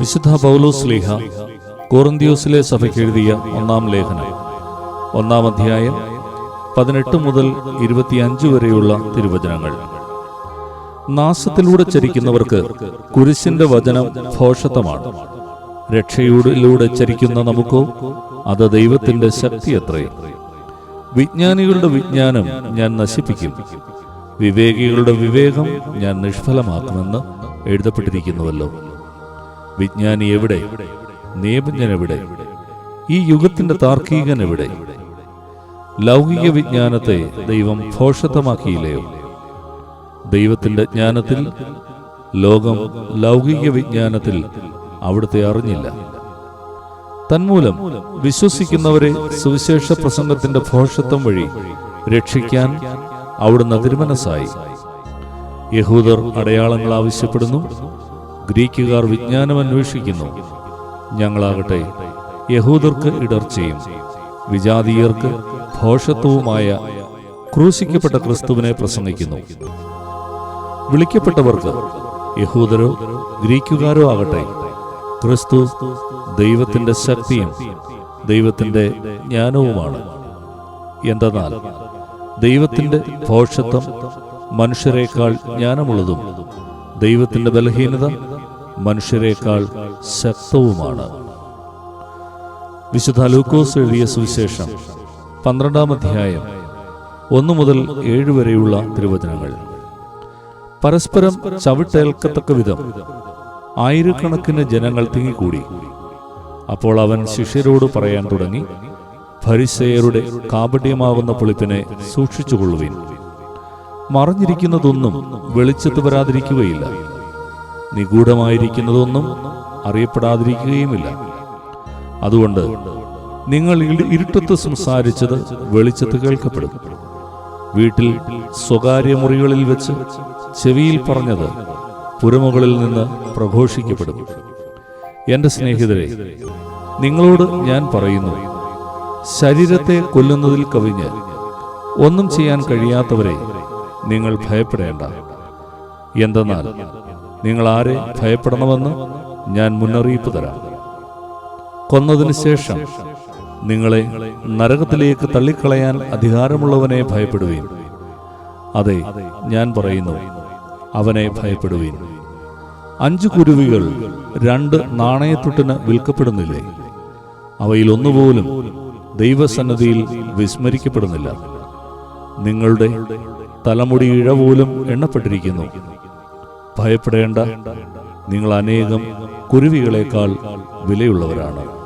വിശുദ്ധ പൗലോസ് ലീഹ കോറിന്തിയോസിലെ സഭയ്ക്ക് എഴുതിയ ഒന്നാം ലേഖനം. ഒന്നാം അധ്യായം പതിനെട്ട് മുതൽ ഇരുപത്തിയഞ്ച് വരെയുള്ള തിരുവചനങ്ങൾ. നാശത്തിലൂടെ ചരിക്കുന്നവർക്ക് കുരിശിന്റെ വചനം ഭോഷത്വമാണ് രക്ഷയിലൂടെ ചരിക്കുന്ന നമുക്കോ അത് ദൈവത്തിന്റെ ശക്തി അത്രേ വിജ്ഞാനികളുടെ വിജ്ഞാനം ഞാൻ നശിപ്പിക്കും. വിവേകികളുടെ വിവേകം ഞാൻ നിഷ്ഫലമാക്കുമെന്ന് എഴുതപ്പെട്ടിരിക്കുന്നുവല്ലോ. വിജ്ഞാനി എവിടെ? നിയമജ്ഞൻ എവിടെ? ഈ യുഗത്തിന്റെ താർക്കികൻ എവിടെ? ലൗകിക വിജ്ഞാനത്തെ ദൈവം ഭോഷത്വമാക്കിയില്ലയോ ദൈവത്തിന്റെ ജ്ഞാനത്തിൽ ലോകം ലൗകിക വിജ്ഞാനത്തിൽ അവിടുത്തെ അറിഞ്ഞില്ല. തന്മൂലം വിശ്വസിക്കുന്നവരെ സുവിശേഷ പ്രസംഗത്തിന്റെ ഭോഷത്വം വഴി രക്ഷിക്കാൻ അവിടുന്ന് തിരുമനസ്സായി. യഹൂദർ അടയാളങ്ങൾ ആവശ്യപ്പെടുന്നു. ഗ്രീക്കുകാർ വിജ്ഞാനം അന്വേഷിക്കുന്നു. ഞങ്ങളാകട്ടെ യഹൂദർക്ക് ഇടർച്ചയും വിജാതീയർക്ക് ഭോഷത്വവുമായ ക്രൂശിക്കപ്പെട്ട ക്രിസ്തുവിനെ പ്രസംഗിക്കുന്നു. വിളിക്കപ്പെട്ടവർക്ക് യഹൂദരോ ഗ്രീക്കുകാരോ ആകട്ടെ ക്രിസ്തു ദൈവത്തിന്റെ ശക്തിയും ദൈവത്തിന്റെ ജ്ഞാനവുമാണ്. എന്തെന്നാൽ ദൈവത്തിന്റെ ഘോഷത്വം മനുഷ്യരെക്കാൾ ജ്ഞാനമുള്ളതും ദൈവത്തിന്റെ ബലഹീനത മനുഷ്യരെക്കാൾ ശക്തവുമാണ്. വിശുദ്ധ ലൂക്കോസ് എഴുതിയ സുവിശേഷം പന്ത്രണ്ടാം അധ്യായം ഒന്നു മുതൽ ഏഴ് വരെയുള്ള തിരുവചനങ്ങൾ. പരസ്പരം ചവിട്ടേൽക്കത്തക്ക വിധം ആയിരക്കണക്കിന് ജനങ്ങൾ തിങ്ങിക്കൂടി. അപ്പോൾ അവൻ ശിഷ്യരോട് പറയാൻ തുടങ്ങി ഫരിസയരുടെ കാപട്യമാകുന്ന പൊളിപ്പിനെ സൂക്ഷിച്ചുകൊള്ളുവിൻ. മറിഞ്ഞിരിക്കുന്നതൊന്നും വെളിച്ചത്ത് വരാതിരിക്കുകയില്ല. നിഗൂഢമായിരിക്കുന്നതൊന്നും അറിയപ്പെടാതിരിക്കുകയുമില്ല. അതുകൊണ്ട് നിങ്ങൾ ഇരു- ഇരുട്ടത്ത് സംസാരിച്ചത് വെളിച്ചത്ത് കേൾക്കപ്പെടും. വീട്ടിൽ സ്വകാര്യ മുറികളിൽ വെച്ച് ചെവിയിൽ പറഞ്ഞത് പുരമുകളിൽ നിന്ന് പ്രഘോഷിക്കപ്പെടും. എന്റെ സ്നേഹിതരെ നിങ്ങളോട് ഞാൻ പറയുന്നു ശരീരത്തെ കൊല്ലുന്നതിൽ കവിഞ്ഞ് ഒന്നും ചെയ്യാൻ കഴിയാത്തവരെ നിങ്ങൾ ഭയപ്പെടേണ്ട. എന്തെന്നാൽ നിങ്ങൾ ആരെ ഭയപ്പെടണമെന്ന് ഞാൻ മുന്നറിയിപ്പ് തരാം. കൊന്നതിന് ശേഷം നിങ്ങളെ നരകത്തിലേക്ക് തള്ളിക്കളയാൻ അധികാരമുള്ളവനെ ഭയപ്പെടുവീൻ. അതെ ഞാൻ പറയുന്നു അവനെ ഭയപ്പെടുവീൻ. അഞ്ചു കുരുവികൾ രണ്ട് നാണയത്തൊട്ടിന് വിൽക്കപ്പെടുന്നില്ലേ? അവയിൽ ഒന്നുപോലും ദൈവസന്നദ്ധിയിൽ വിസ്മരിക്കപ്പെടുന്നില്ല. നിങ്ങളുടെ തലമുടി ഇഴ പോലും എണ്ണപ്പെട്ടിരിക്കുന്നു. ഭയപ്പെടേണ്ട. നിങ്ങൾ അനേകം കുരുവികളെക്കാൾ വിലയുള്ളവരാണ്.